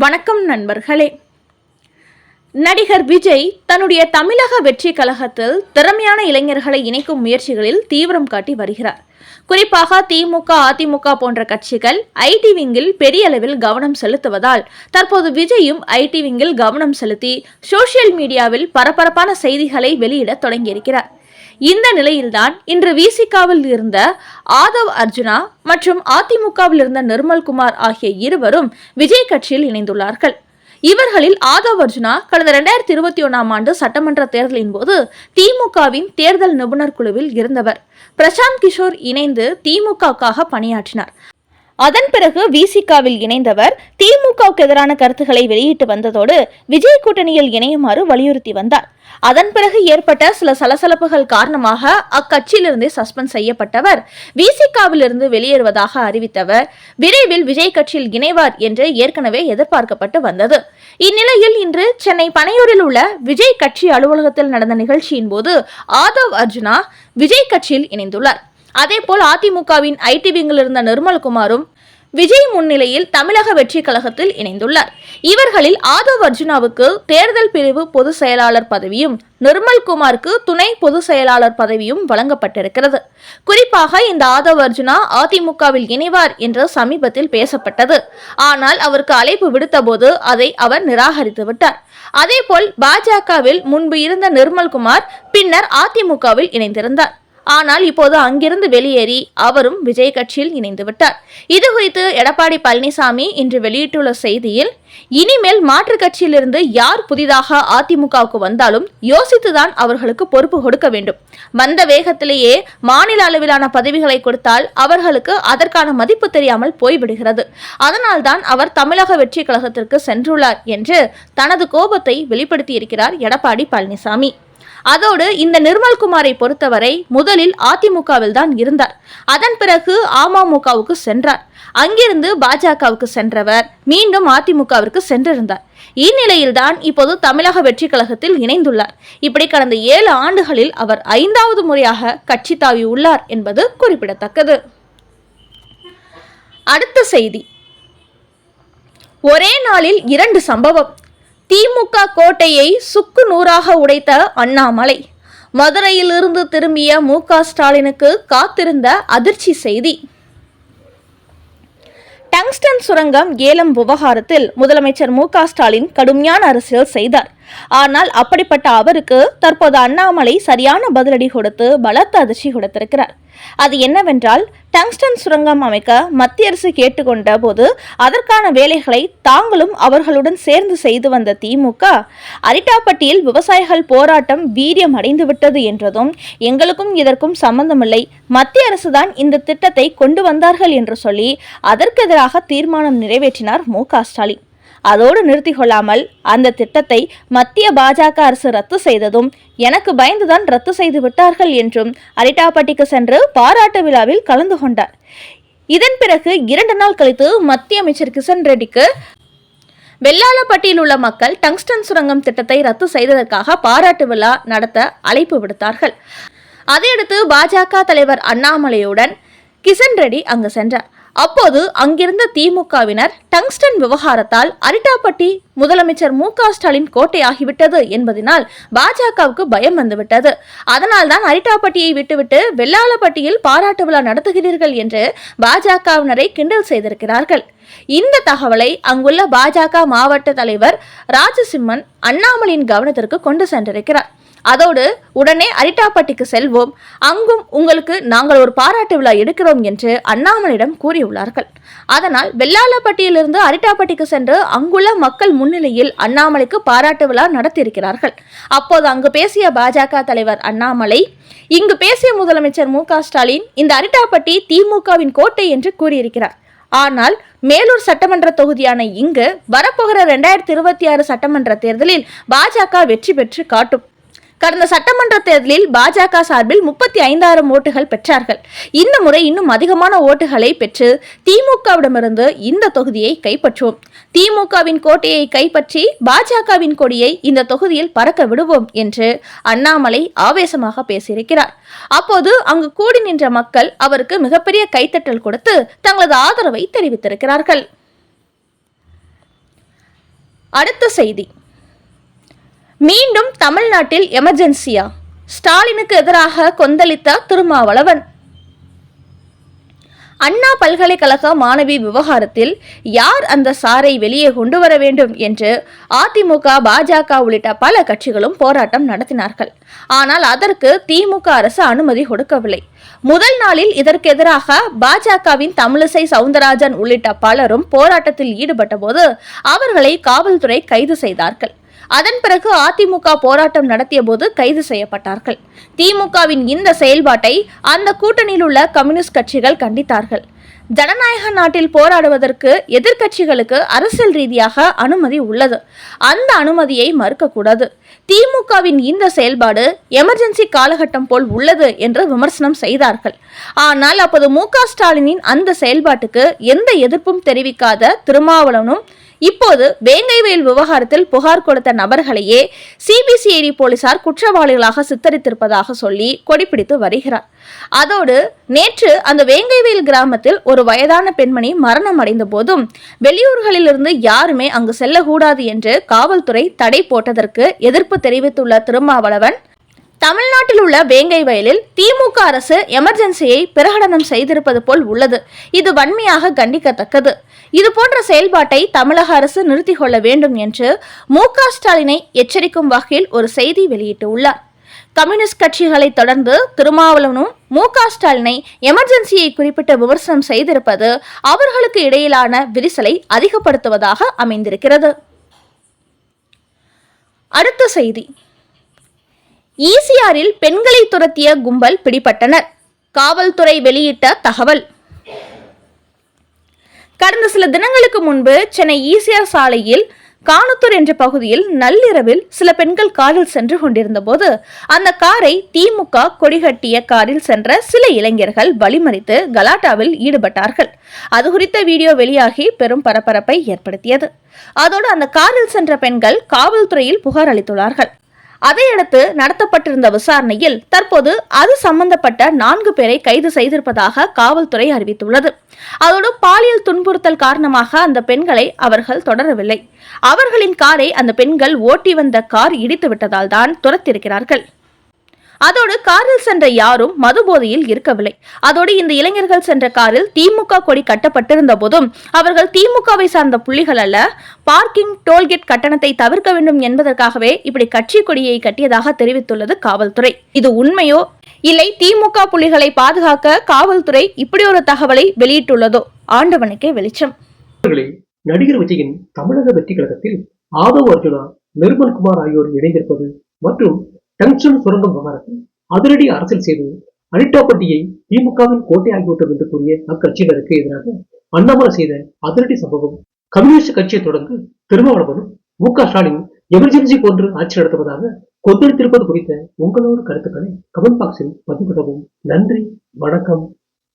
வணக்கம் நண்பர்களே. நடிகர் விஜய் தன்னுடைய தமிழக வெற்றி கழகத்தில் திறமையான இளைஞர்களை இணைக்கும் முயற்சிகளில் தீவிரம் காட்டி வருகிறார். குறிப்பாக திமுக அதிமுக போன்ற கட்சிகள் ஐடி விங்கில் பெரிய அளவில் கவனம் செலுத்துவதால் தற்போது விஜயும் ஐடி விங்கில் கவனம் செலுத்தி சோசியல் மீடியாவில் பரபரப்பான செய்திகளை வெளியிட தொடங்கியிருக்கிறார். இந்த நிலையில்தான் இன்று விசிகாவில் இருந்த ஆதவ் அர்ஜுனா மற்றும் அதிமுகவில் இருந்த நிர்மல்குமார் ஆகிய இருவரும் விஜய் கட்சியில் இணைந்துள்ளார்கள். இவர்களில் ஆதவ் அர்ஜுனா கடந்த இரண்டாயிரத்தி இருபத்தி ஒன்றாம் ஆண்டு சட்டமன்ற தேர்தலின் போது திமுகவின் தேர்தல் நிபுணர் குழுவில் இருந்தவர். பிரசாந்த் கிஷோர் இணைந்து திமுகவுக்காக பணியாற்றினார். அதன் பிறகு விசிகாவில் இணைந்தவர் திமுகவுக்கு எதிரான கருத்துக்களை வெளியிட்டு வந்ததோடு விஜய் கூட்டணியில் இணையுமாறு வலியுறுத்தி வந்தார். அதன் பிறகு ஏற்பட்ட சில சலசலப்புகள் காரணமாக அக்கட்சியிலிருந்தே சஸ்பெண்ட் செய்யப்பட்டவர் விசிகாவிலிருந்து வெளியேறுவதாக அறிவித்தவர் விரைவில் விஜய் கட்சியில் இணைவார் என்று ஏற்கனவே எதிர்பார்க்கப்பட்டு வந்தது. இந்நிலையில் இன்று சென்னை பனையூரில் உள்ள விஜய் கட்சி அலுவலகத்தில் நடந்த நிகழ்ச்சியின் போது ஆதவ் அர்ஜுனா விஜய் கட்சியில் இணைந்துள்ளார். அதேபோல் அதிமுகவின் ஐடி விங்கில் இருந்த நிர்மல்குமாரும் விஜய் முன்னிலையில் தமிழக வெற்றி கழகத்தில் இணைந்துள்ளார். இவர்களில் ஆதவ் அர்ஜுனாவுக்கு தேர்தல் பிரிவு பொதுச் செயலாளர் பதவியும் நிர்மல்குமாருக்கு துணை பொதுச் செயலாளர் பதவியும் வழங்கப்பட்டிருக்கிறது. குறிப்பாக இந்த ஆதவ் அர்ஜுனா அதிமுகவில் இணைவார் என்று சமீபத்தில் பேசப்பட்டது. ஆனால் அவருக்கு அழைப்பு விடுத்தபோது அதை அவர் நிராகரித்து விட்டார். அதேபோல் பாஜகவில் முன்பு இருந்த நிர்மல்குமார் பின்னர் அதிமுகவில் இணைந்திருந்தார். ஆனால் இப்போது அங்கிருந்து வெளியேறி அவரும் விஜய் கட்சியில் இணைந்து விட்டார். இது குறித்து எடப்பாடி பழனிசாமி இன்று வெளியிட்டுள்ள செய்தியில் இனிமேல் மாற்றுக் கட்சியிலிருந்து யார் புதிதாக அதிமுகவுக்கு வந்தாலும் யோசித்துதான் அவர்களுக்கு பொறுப்பு கொடுக்க வேண்டும். வந்த வேகத்திலேயே மாநில அளவிலான பதவிகளை கொடுத்தால் அவர்களுக்கு அதற்கான மதிப்பு தெரியாமல் போய்விடுகிறது. அதனால்தான் அவர் தமிழக வெற்றி கழகத்திற்கு சென்றுள்ளார் என்று தனது கோபத்தை வெளிப்படுத்தியிருக்கிறார் எடப்பாடி பழனிசாமி. அதோடு இந்த நிர்மல்குமாரை பொறுத்தவரை முதலில் அதிமுகவில் தான் இருந்தார். அதன் பிறகு அமமுகவுக்கு சென்றார். அங்கிருந்து பாஜகவுக்கு சென்றவர் மீண்டும் அதிமுகவிற்கு சென்றிருந்தார். இந்நிலையில்தான் இப்போது தமிழக வெற்றி கழகத்தில் இணைந்துள்ளார். இப்படி கடந்த ஏழு ஆண்டுகளில் அவர் ஐந்தாவது முறையாக கட்சி தாவி உள்ளார் என்பது குறிப்பிடத்தக்கது. அடுத்த செய்தி. ஒரே நாளில் இரண்டு சம்பவம். திமுக கோட்டையை சுக்கு நூறாக உடைத்த அண்ணாமலை. மதுரையிலிருந்து திரும்பிய மு. க. ஸ்டாலினுக்கு காத்திருந்த அதிர்ச்சி செய்தி. டங்ஸ்டன் சுரங்கம் ஏலம் விவகாரத்தில் முதலமைச்சர் மு. ஸ்டாலின் கடுமையான அரசியல் செய்தார். ஆனால் அப்படிப்பட்ட அவருக்கு தற்போது அண்ணாமலை சரியான பதிலடி கொடுத்து பலத்த அதிர்ச்சி கொடுத்திருக்கிறார். அது என்னவென்றால் டங்ஸ்டன் சுரங்கம் அமைக்க மத்திய அரசு கேட்டுக்கொண்ட போது அதற்கான வேலைகளை தாங்களும் அவர்களுடன் சேர்ந்து செய்து வந்த திமுக அரிட்டாப்பட்டியில் விவசாயிகள் போராட்டம் வீரியம் அடைந்து விட்டது என்றதும் எங்களுக்கும் இதற்கும் சம்பந்தமில்லை. மத்திய அரசுதான் இந்த திட்டத்தை கொண்டு வந்தார்கள் என்று சொல்லி அதற்கு எதிராக தீர்மானம் நிறைவேற்றினார் மு க ஸ்டாலின். அதோடு நிறுத்தி கொள்ளாமல் அந்த திட்டத்தை மத்திய பாஜக அரசு ரத்து செய்ததும் எனக்கு பயந்துதான் ரத்து செய்து விட்டார்கள் என்றும் அரிட்டாப்பட்டிக்கு சென்று பாராட்டு விழாவில் கலந்து கொண்டார். இதன் பிறகு இரண்டு நாள் கழித்து மத்திய அமைச்சர் கிஷன் ரெட்டிக்கு வெள்ளாளப்பட்டியில் உள்ள மக்கள் டங்ஸ்டன் சுரங்கம் திட்டத்தை ரத்து செய்ததற்காக பாராட்டு விழா நடத்த அழைப்பு விடுத்தார்கள். அதையடுத்து பாஜக தலைவர் அண்ணாமலையுடன் கிஷன் ரெட்டி அங்கு சென்றார். அப்போது அங்கிருந்த திமுகவினர் டங்ஸ்டன் விவகாரத்தால் அரிட்டாப்பட்டி முதலமைச்சர் மு க ஸ்டாலின் கோட்டையாகிவிட்டது என்பதனால் பாஜகவுக்கு பயம் வந்துவிட்டது. அதனால் தான் அரிட்டாப்பட்டியை விட்டுவிட்டு வெள்ளாளப்பட்டியில் பாராட்டு விழா நடத்துகிறீர்கள் என்று பாஜகவினரை கிண்டல் செய்திருக்கிறார்கள். இந்த தகவலை அங்குள்ள பாஜக மாவட்ட தலைவர் ராஜசிம்மன் அண்ணாமலையின் கவனத்திற்கு கொண்டு சென்றிருக்கிறார். அதோடு உடனே அரிட்டாப்பட்டிக்கு செல்வோம். அங்கும் உங்களுக்கு நாங்கள் ஒரு பாராட்டு விழா எடுக்கிறோம் என்று அண்ணாமலையிடம் கூறியுள்ளார்கள். அதனால் வெள்ளாளப்பட்டியிலிருந்து அரிட்டாப்பட்டிக்கு சென்று அங்குள்ள மக்கள் முன்னிலையில் அண்ணாமலைக்கு பாராட்டு விழா நடத்தியிருக்கிறார்கள். அப்போது அங்கு பேசிய பாஜக தலைவர் அண்ணாமலை இங்கு பேசிய முதலமைச்சர் மு. ஸ்டாலின் இந்த அரிட்டாப்பட்டி திமுகவின் கோட்டை என்று கூறியிருக்கிறார். ஆனால் மேலூர் சட்டமன்ற தொகுதியான இங்கு வரப்போகிற ரெண்டாயிரத்தி இருபத்தி ஆறு சட்டமன்ற தேர்தலில் பாஜக வெற்றி பெற்று காட்டும். கடந்த சட்டமன்ற தேர்தலில் பாஜக சார்பில் முப்பத்தி ஐந்தாயிரம் ஓட்டுகள் பெற்றார்கள். இந்த முறை இன்னும் அதிகமான ஓட்டுகளை பெற்று திமுகவிடமிருந்து இந்த தொகுதியை கைப்பற்றுவோம். திமுகவின் கோட்டையை கைப்பற்றி பாஜகவின் கொடியை இந்த தொகுதியில் பறக்க விடுவோம் என்று அண்ணாமலை ஆவேசமாக பேசியிருக்கிறார். அப்போது அங்கு கூடி நின்ற மக்கள் அவருக்கு மிகப்பெரிய கைத்தட்டல் கொடுத்து தங்களது ஆதரவை தெரிவித்திருக்கிறார்கள். அடுத்த செய்தி. மீண்டும் தமிழ்நாட்டில் எமர்ஜென்சியா? ஸ்டாலினுக்கு எதிராக கொந்தளித்த திருமாவளவன். அண்ணா பல்கலைக்கழக மாணவி விவகாரத்தில் யார் அந்த சாரை வெளியே கொண்டு வர வேண்டும் என்று அதிமுக பாஜக உள்ளிட்ட பல கட்சிகளும் போராட்டம் நடத்தினார்கள். ஆனால் அதற்கு திமுக அரசு அனுமதி கொடுக்கவில்லை. முதல் நாளில் இதற்கு எதிராக பாஜகவின் தமிழிசை சவுந்தரராஜன் உள்ளிட்ட பலரும் போராட்டத்தில் ஈடுபட்ட போது அவர்களை காவல்துறை கைது செய்தார்கள். அதன் பிறகு அதிமுக போராட்டம் நடத்திய போது கைது செய்யப்பட்டார்கள். திமுகவின் இந்த செயல்பாட்டை அந்த கூட்டணியில் உள்ள கம்யூனிஸ்ட் கட்சிகள் கண்டித்தார்கள். ஜனநாயக நாட்டில் போராடுவதற்கு எதிர்க்கட்சிகளுக்கு அரசியல் ரீதியாக அனுமதி உள்ளது. அந்த அனுமதியை மறுக்கக்கூடாது. திமுகவின் இந்த செயல்பாடு எமர்ஜென்சி காலகட்டம் போல் உள்ளது என்று விமர்சனம் செய்தார்கள். ஆனால் அப்போது மு க ஸ்டாலினின் அந்த செயல்பாட்டுக்கு எந்த எதிர்ப்பும் தெரிவிக்காத திருமாவளவனும் இப்போது வேங்கைவயல் விவகாரத்தில் புகார் கொடுத்த நபர்களையே சிபிசிஐடி போலீசார் குற்றவாளிகளாக சித்தரித்திருப்பதாக சொல்லி கொடிப்பிடித்து வருகிறார். அதோடு நேற்று அந்த வேங்கைவேல் கிராமத்தில் ஒரு வயதான பெண்மணி மரணம் அடைந்த போதும் வெளியூர்களிலிருந்து யாருமே அங்கு செல்லக்கூடாது என்று காவல்துறை தடை போட்டதற்கு எதிர்ப்பு தெரிவித்துள்ள திருமாவளவன் தமிழ்நாட்டில் உள்ள வேங்கை வயலில் திமுக அரசு எமர்ஜென்சியை பிரகடனம் செய்திருப்பது போல் உள்ளது. இது வன்மையாக கண்டிக்கத்தக்கது. இது போன்ற செயல்பாட்டை தமிழக அரசு நிறுத்திக் கொள்ள வேண்டும் என்று மு ஸ்டாலினை எச்சரிக்கும் வகையில் ஒரு செய்தி வெளியிட்டுள்ளார். கம்யூனிஸ்ட் கட்சிகளை தொடர்ந்து திருமாவளவனும் மு ஸ்டாலினை எமர்ஜென்சியை குறிப்பிட்ட விமர்சனம் செய்திருப்பது அவர்களுக்கு இடையிலான விரிசலை அதிகப்படுத்துவதாக அமைந்திருக்கிறது. அடுத்த செய்தி. ஈசிஆரில் பெண்களை துரத்திய கும்பல் பிடிபட்டனர். காவல்துறை வெளியிட்ட தகவல். கடந்த சில தினங்களுக்கு முன்பு சென்னை ஈசிஆர் சாலையில் காணுத்தூர் என்ற பகுதியில் நள்ளிரவில் சில பெண்கள் காரில் சென்று கொண்டிருந்த போது அந்த காரை திமுக கொடிகட்டிய காரில் சென்ற சில இளைஞர்கள் வழிமறித்து கலாட்டாவில் ஈடுபட்டார்கள். அது குறித்த வீடியோ வெளியாகி பெரும் பரபரப்பை ஏற்படுத்தியது. அதோடு அந்த காரில் சென்ற பெண்கள் காவல்துறையில் புகார் அளித்துள்ளார்கள். அதையடுத்து நடத்தப்பட்டிருந்த விசாரணையில் தற்போது அது சம்பந்தப்பட்ட நான்கு பேரை கைது செய்திருப்பதாக காவல்துறை அறிவித்துள்ளது. அதோடு பாலியல் துன்புறுத்தல் காரணமாக அந்த பெண்களை அவர்கள் தொடரவில்லை. அவர்களின் காரை அந்த பெண்கள் ஓட்டி வந்த கார் இடித்து விட்டதால் தான் துரத்திருக்கிறார்கள் அதோடு காரில் சென்ற யாரும் மதுபோதையில் இருக்கவில்லை. அதோடு இந்த இளைஞர்கள் சென்ற காரில் திமுக கொடி கட்டப்பட்டிருந்த போதும் அவர்கள் திமுகவை சார்ந்த புள்ளிகள் அல்ல பார்க்கிங் டோல்கேட் கட்டணத்தை தவிர்க்க வேண்டும் என்பதற்காகவே இப்படி கட்சி கொடியை கட்டியதாக தெரிவித்துள்ளது காவல்துறை. இது உண்மையோ இல்லை திமுக புள்ளிகளை பாதுகாக்க காவல்துறை இப்படி ஒரு தகவலை வெளியிட்டுள்ளதோ? ஆண்டவனுக்கே வெளிச்சம். நடிகர் விஜயின் தமிழக வெற்றி கழகத்தில் ஆதவ் அர்ஜுனா நிர்மல் குமார் ஆகியோர் இணைந்திருப்பது மற்றும் டங்ஸ்டன் சுரங்கம் விவகாரத்தில் அதிரடி அரசியல் செய்து அனிட்டாப்பட்டியை திமுகவின் கோட்டை ஆகிவிட்டது என்று கூறிய அக்கட்சியினருக்கு எதிராக அண்ணாமலை செய்த அதிரடி சம்பவம் கம்யூனிஸ்ட் கட்சியை தொடர்ந்து திருமாவளவனும் மு க ஸ்டாலின் எமர்ஜென்சி போன்று ஆட்சி நடத்துவதாக கொந்தளித்திருப்பது குறித்த உங்களோட கருத்துக்களை கமெண்ட் பாக்ஸில் பதிவிடவும். நன்றி வணக்கம்.